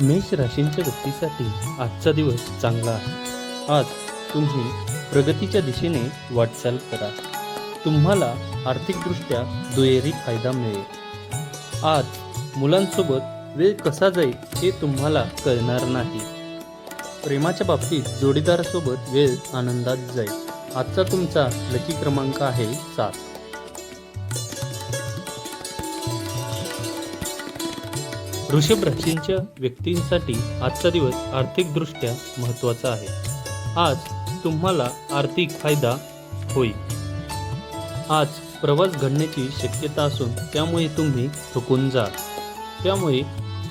मेष राशींच्या व्यक्तीसाठी आजचा दिवस चांगला आहे. आज तुम्ही प्रगतीच्या दिशेने वाटचाल करा. तुम्हाला आर्थिकदृष्ट्या दुहेरी फायदा मिळेल. आज मुलांसोबत वेळ कसा जाईल हे तुम्हाला कळणार नाही. प्रेमाच्या बाबतीत जोडीदारासोबत वेळ आनंदात जाईल. आजचा तुमचा लकी क्रमांक आहे सात. वृषभ राशींच्या व्यक्तींसाठी आजचा दिवस आर्थिकदृष्ट्या महत्त्वाचा आहे. आज तुम्हाला आर्थिक फायदा होईल. आज प्रवास घडण्याची शक्यता असून त्यामुळे तुम्ही थकून जाल. त्यामुळे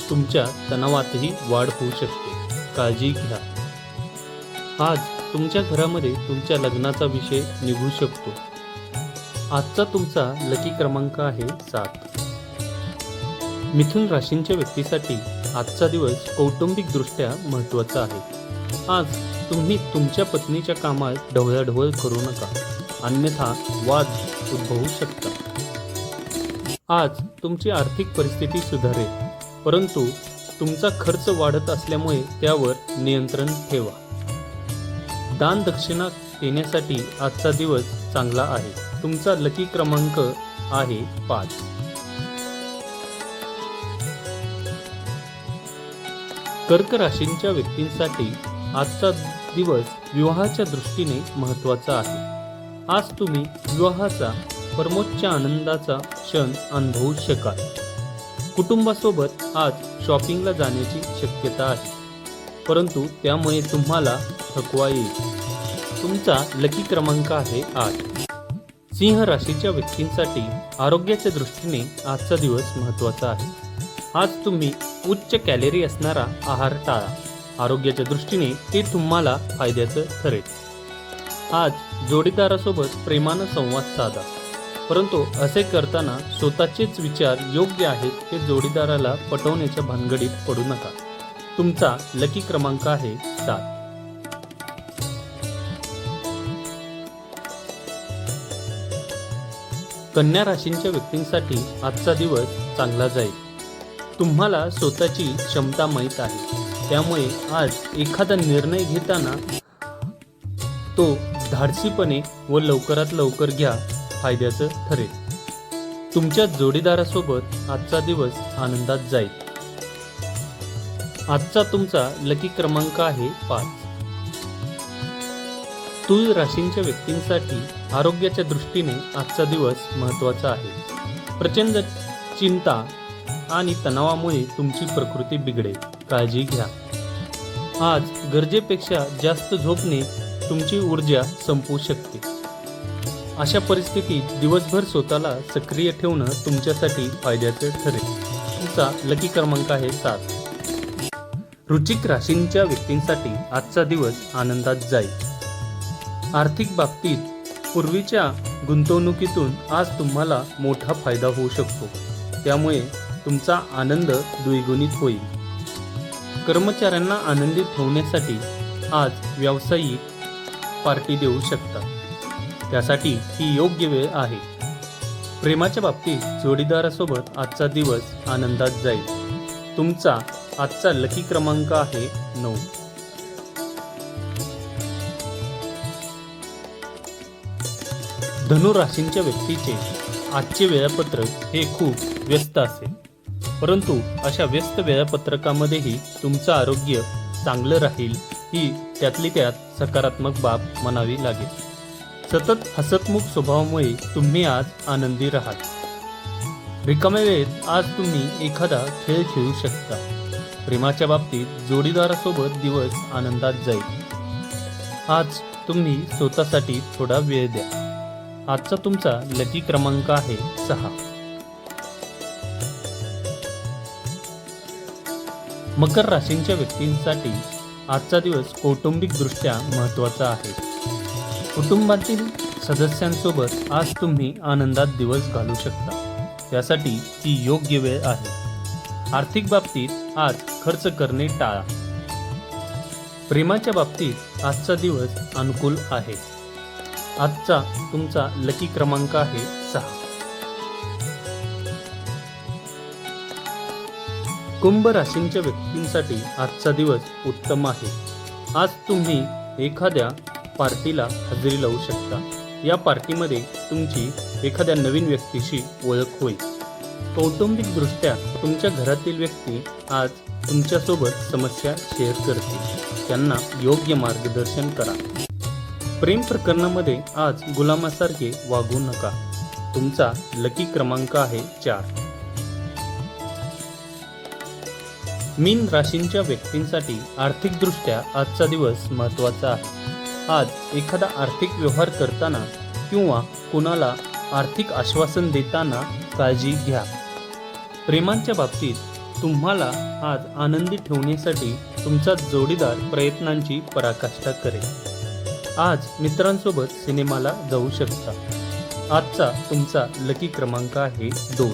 तुमच्या तणावातही वाढ होऊ शकते. काळजी घ्या. आज तुमच्या घरामध्ये तुमच्या लग्नाचा विषय निघू शकतो. आजचा तुमचा लकी क्रमांक आहे सात. मिथुन राशींच्या व्यक्तीसाठी आजचा दिवस कौटुंबिकदृष्ट्या महत्त्वाचा आहे. आज तुम्ही तुमच्या पत्नीच्या कामात ढवळाढवळ करू नका. अन्यथा वाद उद्भवू शकता आज तुमची आर्थिक परिस्थिती सुधारेल परंतु तुमचा खर्च वाढत असल्यामुळे त्यावर नियंत्रण ठेवा. दान दक्षिणा देण्यासाठी आजचा दिवस चांगला आहे. तुमचा लकी क्रमांक आहे पाच. कर्क राशींच्या व्यक्तींसाठी आजचा दिवस विवाहाच्या दृष्टीने महत्त्वाचा आहे. आज तुम्ही विवाहाचा परमोच्च आनंदाचा क्षण अनुभवू शकाल. कुटुंबासोबत आज शॉपिंगला जाण्याची शक्यता आहे. परंतु त्यामुळे तुम्हाला थकवा येईल. तुमचा लकी क्रमांक आहे आठ. सिंह राशीच्या व्यक्तींसाठी आरोग्याच्या दृष्टीने आजचा दिवस महत्त्वाचा आहे. आज तुम्ही उच्च कॅलरी असणारा आहार टाळा. आरोग्याच्या दृष्टीने ते तुम्हाला फायद्याचं ठरेल. आज जोडीदारासोबत प्रेमानं संवाद साधा. परंतु असे करताना स्वतःचेच विचार योग्य आहेत हे जोडीदाराला पटवण्याच्या भानगडीत पडू नका. तुमचा लकी क्रमांक आहे सात. कन्या राशींच्या व्यक्तींसाठी आजचा दिवस चांगला जाईल. तुम्हाला स्वतःची क्षमता माहीत आहे. त्यामुळे आज एखादा निर्णय घेताना तो धाडसीपणे व लवकरात लवकर घ्या फायद्याचं ठरेल. तुमच्या जोडीदारासोबत आजचा दिवस आनंदात जाईल. आजचा तुमचा लकी क्रमांक आहे पाच. तुळ राशींच्या व्यक्तींसाठी आरोग्याच्या दृष्टीने आजचा दिवस महत्त्वाचा आहे. प्रचंड चिंता आणि तणावामुळे तुमची प्रकृती बिघडेल. काळजी घ्या. आज गरजेपेक्षा जास्त झोपणे तुमची ऊर्जा संपवू शकते. अशा परिस्थितीत दिवसभर स्वतःला सक्रिय ठेवणं तुमच्यासाठी फायद्याचं ठरेल. तुमचा लकी क्रमांक आहे सात. रुचिक राशींच्या व्यक्तींसाठी आजचा दिवस आनंदात जाईल. आर्थिक बाबतीत पूर्वीच्या गुंतवणुकीतून आज तुम्हाला मोठा फायदा होऊ शकतो. त्यामुळे तुमचा आनंद द्विगुणित होईल. कर्मचाऱ्यांना आनंदित ठेवण्यासाठी आज व्यावसायिक पार्टी देऊ शकता त्यासाठी ही योग्य वेळ आहे. प्रेमाच्या बाबतीत जोडीदारासोबत आजचा दिवस आनंदात जाईल. तुमचा आजचा लकी क्रमांक आहे नऊ. धनु राशींच्या व्यक्तीचे आजचे वेळापत्रक हे खूप व्यस्त असेल. परंतु अशा व्यस्त वेळापत्रकामध्येही तुमचं आरोग्य चांगलं राहील ही त्यातली त्यात सकारात्मक बाब म्हणावी लागेल. सतत हसतमुख स्वभावामुळे तुम्ही आज आनंदी राहाल. रिकाम्या वेळेत आज तुम्ही एखादा खेळ खेळू शकता. प्रेमाच्या बाबतीत जोडीदारासोबत दिवस आनंदात जाईल. आज तुम्ही स्वतःसाठी थोडा वेळ द्या. आजचा तुमचा लकी क्रमांक आहे सहा. मकर राशींच्या व्यक्तींसाठी आजचा दिवस कौटुंबिकदृष्ट्या महत्त्वाचा आहे. कुटुंबातील सदस्यांसोबत आज तुम्ही आनंदात दिवस घालू शकता. त्यासाठी ती योग्य वेळ आहे. आर्थिक बाबतीत आज खर्च करणे टाळा. प्रेमाच्या बाबतीत आजचा दिवस अनुकूल आहे. आजचा तुमचा लकी क्रमांक आहे सहा. कुंभ राशींच्या व्यक्तींसाठी आजचा दिवस उत्तम आहे. आज तुम्ही एखाद्या पार्टीला हजेरी लावू शकता. या पार्टीमध्ये तुमची एखाद्या नवीन व्यक्तीशी ओळख होईल. कौटुंबिकदृष्ट्या तुमच्या घरातील व्यक्ती आज तुमच्यासोबत समस्या शेअर करतील त्यांना योग्य मार्गदर्शन करा. प्रेम प्रकरणामध्ये आज गुलामासारखे वागू नका. तुमचा लकी क्रमांक आहे चार. मीन राशींच्या व्यक्तींसाठी आर्थिकदृष्ट्या आजचा दिवस महत्त्वाचा आहे. आज एखादा आर्थिक व्यवहार करताना किंवा कुणाला आर्थिक आश्वासन देताना काळजी घ्या. प्रेमांच्या बाबतीत तुम्हाला आज आनंदी ठेवण्यासाठी तुमचा जोडीदार प्रयत्नांची पराकाष्ठा करेल. आज मित्रांसोबत सिनेमाला जाऊ शकता. आजचा तुमचा लकी क्रमांक आहे दोन.